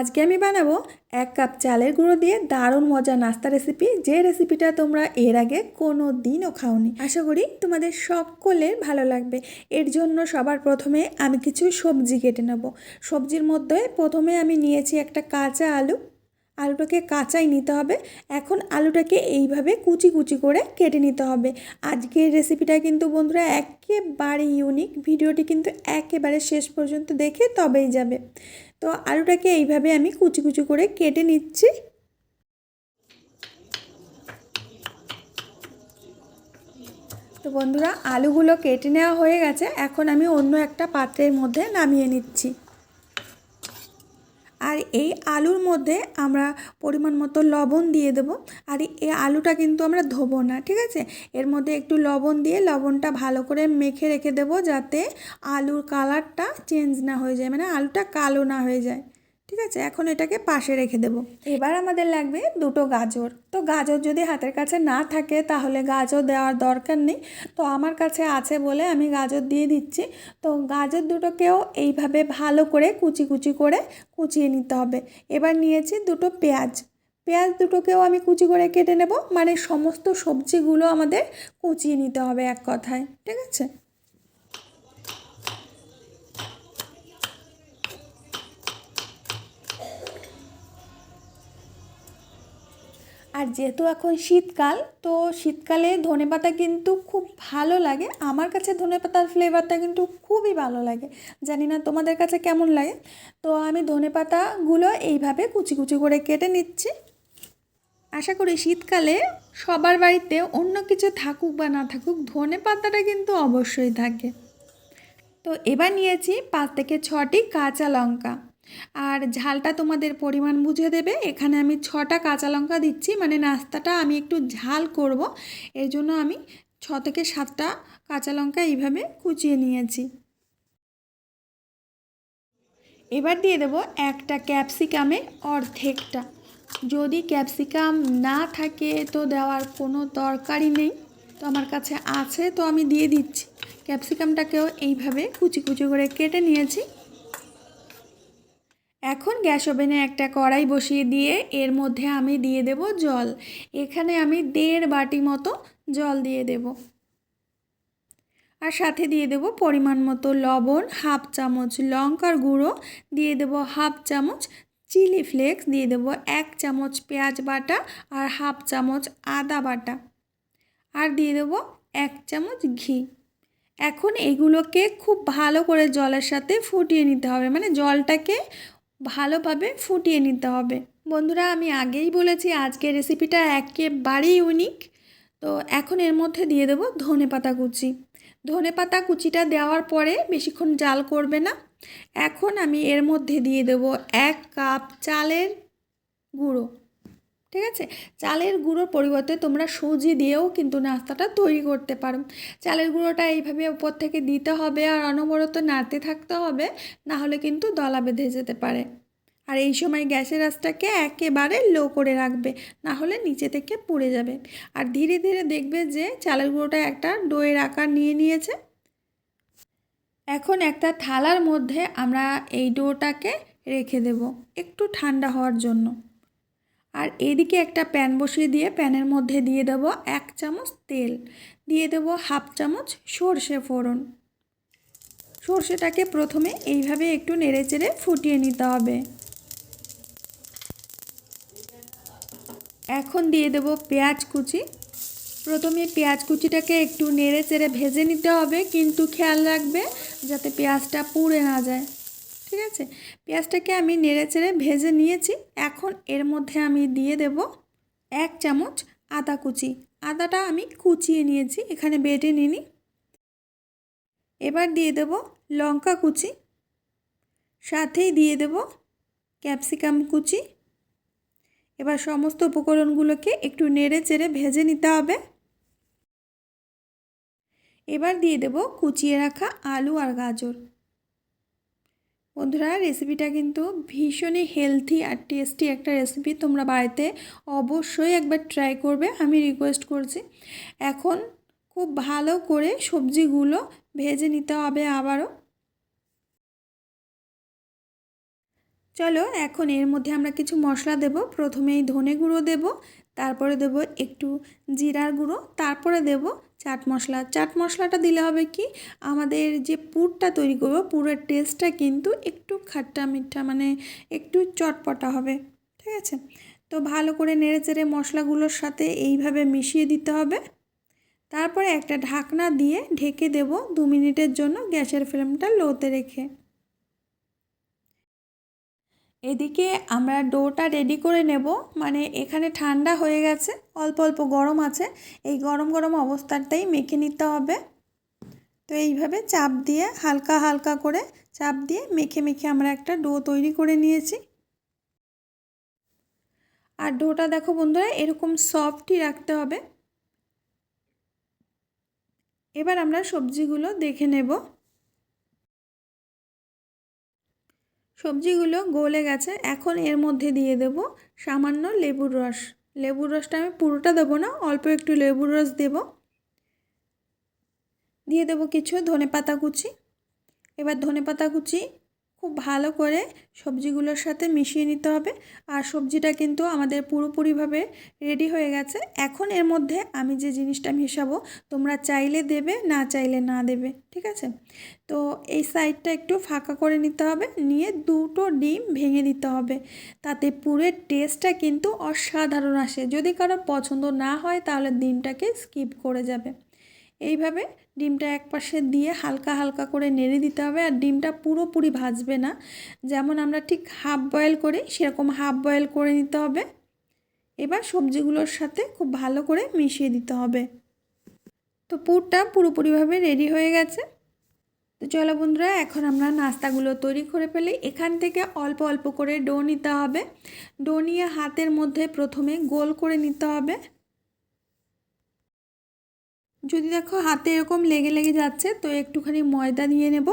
আজকে আমি বানাবো এক কাপ চালের গুঁড়ো দিয়ে দারুণ মজা নাস্তা রেসিপি যে রেসিপিটা তোমরা এর আগে কোনো দিনও খাওনি। আশা করি তোমাদের সকলের ভালো লাগবে। এর জন্য সবার প্রথমে আমি কিছু সবজি কেটে নেব। সবজির মধ্যে প্রথমে আমি নিয়েছি একটা কাঁচা আলু আলুটাকে কাঁচাই নিতে হবে। এখন আলুটাকে এইভাবে কুচি কুচি করে কেটে নিতে হবে। আজকের রেসিপিটা কিন্তু বন্ধুরা একেবারে ইউনিক ভিডিওটি কিন্তু একেবারে শেষ পর্যন্ত দেখে তবেই যাবে। তো আলুটাকে এইভাবে আমি কুচি কুচি করে কেটে নিচ্ছি। তো বন্ধুরা, আলুগুলো কেটে নেওয়া হয়ে গেছে। এখন আমি অন্য একটা পাত্রের মধ্যে নামিয়ে নিচ্ছি। আর এই আলুর মধ্যে আমরা পরিমাণ মতো লবণ দিয়ে দেব। আর এই আলুটা কিন্তু আমরা ধোবো না, ঠিক আছে? এর মধ্যে একটু লবণ দিয়ে লবণটা ভালো করে মেখে রেখে দেব যাতে আলুর কালারটা চেঞ্জ না হয়ে যায় মানে আলুটা কালো না হয়ে যায়। ঠিক আছে? এখন এটাকে পাশে রেখে দেব। এবার আমাদের লাগবে দুটো গাজর। তো গাজর যদি হাতের কাছে না থাকে, তাহলে গাজর দেওয়ার দরকার নেই। তো আমার কাছে আছে বলে আমি গাজর দিয়ে দিচ্ছি। তো গাজর দুটোকেও এইভাবে ভালো করে কুচি কুচি করে কুচিয়ে নিতে হবে। এবার নিয়েছি দুটো পেঁয়াজ। পেঁয়াজ দুটোকেও আমি কুচি করে কেটে নেব। মানে সমস্ত সবজিগুলো আমাদের কুচিয়ে নিতে হবে এক কথায়। ঠিক আছে? আর যেহেতু এখন শীতকাল, তো শীতকালে ধনেপাতা কিন্তু খুব ভালো লাগে। আমার কাছে ধনেপাতার ফ্লেভারটা কিন্তু খুবই ভালো লাগে। জানি না তোমাদের কাছে কেমন লাগে? তো আমি ধনেপাতাগুলো এইভাবে কুচি কুচি করে কেটে নিচ্ছি। আশা করি শীতকালে সবার বাড়িতে অন্য কিছু থাকুক বা না থাকুক, ধনে পাতাটা কিন্তু অবশ্যই থাকে। তো এবার নিয়েছি পাঁচ থেকে ছটি কাঁচা লঙ্কা। আর ঝালটা তোমাদের পরিমাণ বুঝে দেবে। এখানে আমি ছটা কাঁচা লঙ্কা দিচ্ছি মানে নাস্তাটা আমি একটু ঝাল করব। এর জন্য আমি ছ থেকে সাতটা কাঁচা লঙ্কা এইভাবে কুচিয়ে নিয়েছি। এবার দিয়ে দেবো একটা ক্যাপসিকামে অর্ধেকটা। যদি ক্যাপসিকাম না থাকে তো দেওয়ার কোনো দরকারই নেই। তো আমার কাছে আছে, তো আমি দিয়ে দিচ্ছি। ক্যাপসিকামটাকেও এইভাবে কুচি কুচি করে কেটে নিয়েছি। এখন গ্যাস ওভেনে একটা কড়াই বসিয়ে দিয়ে এর মধ্যে আমি দিয়ে দেব জল। এখানে আমি দেড় বাটি মতো জল দিয়ে দেব। আর সাথে দিয়ে দেব পরিমাণ মতো লবণ, হাফ চামচ লঙ্কার গুঁড়ো, দিয়ে দেব হাফ চামচ চিলি ফ্লেক্স, দিয়ে দেব এক চামচ পেঁয়াজ বাটা আর হাফ চামচ আদা বাটা। আর দিয়ে দেব এক চামচ ঘি। এখন এগুলোকে খুব ভালো করে জলের সাথে ফুটিয়ে নিতে হবে। মানে জলটাকে ভালোভাবে ফুটিয়ে নিতে হবে। বন্ধুরা, আমি আগেই বলেছি আজকের রেসিপিটা একেবারেই ইউনিক তো এখন এর মধ্যে দিয়ে দেবো ধনে পাতা কুচি। ধনে পাতা কুচিটা দেওয়ার পরে বেশিক্ষণ জাল করবে না। এখন আমি এর মধ্যে দিয়ে দেবো এক কাপ চালের গুঁড়ো। ঠিক আছে? চালের গুঁড়োর পরিবর্তে তোমরা সুজি দিয়েও কিন্তু নাস্তাটা তৈরি করতে পারো। চালের গুঁড়োটা এইভাবে উপর থেকে দিতে হবে আর অনবরত নাড়তে থাকতে হবে, না হলে কিন্তু দলা বেঁধে যেতে পারে। আর এই সময় গ্যাসের আঁচটাকে একেবারে লো করে রাখবে, না হলে নিচে থেকে পুড়ে যাবে। আর ধীরে ধীরে দেখবে যে চালের গুঁড়োটা একটা ডোয়ের আকার নিয়ে নিয়েছে। এখন একটা থালার মধ্যে আমরা এই ডোটাকে রেখে দেব, একটু ঠান্ডা হওয়ার জন্য। আর এদিকে একটা প্যান বসিয়ে দিয়ে প্যানের মধ্যে দিয়ে দেব এক চামচ তেল। দিয়ে দেব হাফ চামচ সর্ষে ফোড়ন। সর্ষেটাকে প্রথমে এইভাবে একটু নেড়ে চেড়ে ফুটিয়ে নিতে হবে। এখন দিয়ে দেব পেঁয়াজ কুচি। প্রথমে পেঁয়াজ কুচিটাকে একটু নেড়ে চেড়ে ভেজে নিতে হবে, কিন্তু খেয়াল রাখবে যাতে পেঁয়াজটা পুড়ে না যায়। ঠিক আছে? পেঁয়াজটাকে আমি নেড়ে চেড়ে ভেজে নিয়েছি। এখন এর মধ্যে আমি দিয়ে দেব এক চামচ আদা কুচি। আদাটা আমি কুচিয়ে নিয়েছি, এখানে বেটে নিনি এবার দিয়ে দেব লঙ্কা কুচি। সাথেই দিয়ে দেব ক্যাপসিকাম কুচি। এবার সমস্ত উপকরণগুলোকে একটু নেড়ে চেড়ে ভেজে নিতে হবে। এবার দিয়ে দেব কুচিয়ে রাখা আলু আর গাজর। বন্ধুরা রেসিপিটা কিন্তু ভীষণই হেলথি আর টেস্টি একটা রেসিপি তোমরা বাড়িতে অবশ্যই একবার ট্রাই করবে, আমি রিকোয়েস্ট করছি। এখন খুব ভালো করে সবজিগুলো ভেজে নিতে হবে আবারও। চলো, এখন এর মধ্যে আমরা কিছু মশলা দেব। প্রথমেই ধনে গুঁড়ো দেব, তারপরে দেব একটু জিরার গুঁড়ো, তারপরে দেব চাট মশলা। চাট মশলাটা দিলে হবে কি? আমাদের যে পুরটা তৈরি করব, পুরের টেস্টটা কিন্তু একটু খাট্টা মিঠা মানে একটু চটপটা হবে। ঠিক আছে? তো ভালো করে নেড়ে চেড়ে মশলাগুলোর সাথে এইভাবে মিশিয়ে দিতে হবে। তারপরে একটা ঢাকনা দিয়ে ঢেকে দেব দু মিনিটের জন্য গ্যাসের ফ্লেমটা লোতে রেখে। এদিকে আমরা ডোটা রেডি করে নেব। মানে এখানে ঠান্ডা হয়ে গেছে, অল্প অল্প গরম আছে। এই গরম গরম অবস্থাটাই মেখে নিতে হবে। তো এইভাবে চাপ দিয়ে হালকা হালকা করে চাপ দিয়ে মেখে মেখে আমরা একটা ডো তৈরি করে নিয়েছি। আর ডোটা দেখো বন্ধুরা, এরকম সফটই রাখতে হবে। এবার আমরা সবজিগুলো দেখে নেব। সবজিগুলো গলে গেছে, এখন এর মধ্যে দিয়ে দেব সামান্য লেবুর রস। লেবুর রসটা আমি পুরোটা দেবো না, অল্প একটু লেবুর রস দেব। দিয়ে দেব কিছু ধনে পাতা কুচি। এবার ধনে পাতা কুচি খুব ভালো করে সবজিগুলোর সাথে মিশিয়ে নিতে হবে। আর সবজিটা কিন্তু আমাদের পুরোপুরিভাবে রেডি হয়ে গেছে। এখন এর মধ্যে আমি যে জিনিসটা মেশাবো, তোমরা চাইলে দেবে, না চাইলে না দেবে, ঠিক আছে? তো এই সাইডটা একটু ফাঁকা করে নিতে হবে, নিয়ে দুটো ডিম ভেঙে দিতে হবে। তাতে পুরের টেস্টটা কিন্তু অসাধারণ আসে। যদি কারও পছন্দ না হয়, তাহলে ডিমটাকে স্কিপ করে যাবে। এইভাবে ডিমটা এক পাশে দিয়ে হালকা হালকা করে নেড়ে দিতে হবে আর ডিমটা পুরোপুরি ভাজবে না। যেমন আমরা ঠিক হাফ বয়েল করি, সেরকম হাফ বয়েল করে নিতে হবে। এবার সবজিগুলোর সাথে খুব ভালো করে মিশিয়ে দিতে হবে। তো পুরটা পুরোপুরিভাবে রেডি হয়ে গেছে। তো চলো বন্ধুরা, এখন আমরা নাস্তাগুলো তৈরি করে ফেলি। এখান থেকে অল্প অল্প করে ডো নিতে হবে। ডো নিয়ে হাতের মধ্যে প্রথমে গোল করে নিতে হবে। যদি দেখো হাতে এরকম লেগে লেগে যাচ্ছে, তো একটুখানি ময়দা দিয়ে নেব।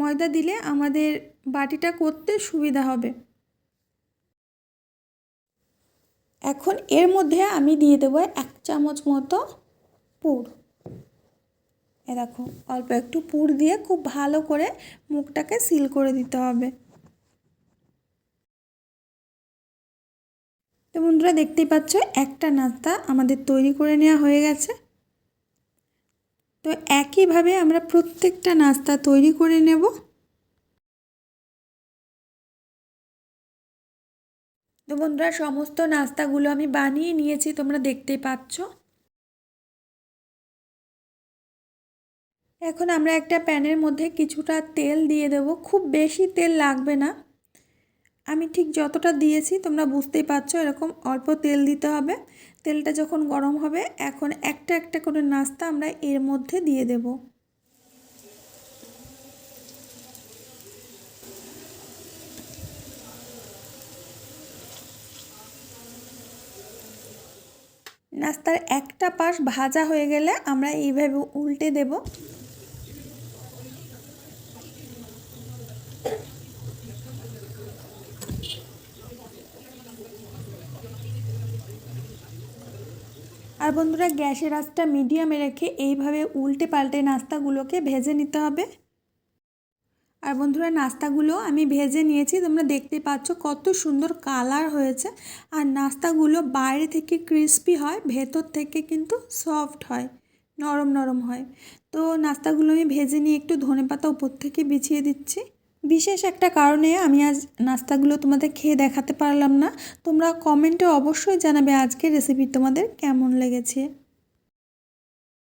ময়দা দিলে আমাদের বাটিটা করতে সুবিধা হবে। এখন এর মধ্যে আমি দিয়ে দেবো এক চামচ মতো পুর। এ দেখো, অল্প একটু পুর দিয়ে খুব ভালো করে মুখটাকে সিল করে দিতে হবে। তো বন্ধুরা দেখতেই পাচ্ছ, একটা নাস্তা আমাদের তৈরি করে নেওয়া হয়ে গেছে। তো একইভাবে আমরা প্রত্যেকটা নাস্তা তৈরি করে নেব। তো বন্ধুরা, সমস্ত নাস্তাগুলো আমি বানিয়ে নিয়েছি, তোমরা দেখতেই পাচ্ছ। এখন আমরা একটা প্যানের মধ্যে কিছুটা তেল দিয়ে দেব। খুব বেশি তেল লাগবে না। আমি ঠিক যতটা দিয়েছি, তোমরা বুঝতেই পারছ এরকম অল্প তেল দিতে হবে। তেলটা যখন গরম হবে, এখন একটা একটা করে নাস্তা আমরা এর মধ্যে দিয়ে দেব। নাস্তার একটা পাশ ভাজা হয়ে গেলে আমরা এইভাবে উল্টে দেব। আর বন্ধুরা গ্যাসের আঁচটা মিডিয়ামে রেখে এইভাবে উল্টে পাল্টে নাস্তাগুলোকে ভেজে নিতে হবে। আর বন্ধুরা নাস্তাগুলো আমি ভেজে নিয়েছি, তোমরা দেখতে পাচ্ছ কত সুন্দর কালার হয়েছে। আর নাস্তাগুলো বাইরে থেকে ক্রিস্পি হয়, ভেতর থেকে কিন্তু সফট হয়, নরম নরম হয়। তো নাস্তাগুলো আমি ভেজে নিয়ে একটু ধনে পাতা উপর থেকে বিছিয়ে দিচ্ছি। বিশেষ একটা কারণে আমি আজ নাস্তাগুলো তোমাদের খেয়ে দেখাতে পারলাম না। তোমরা কমেন্টে অবশ্যই জানাবে আজকের রেসিপি তোমাদের কেমন লেগেছে।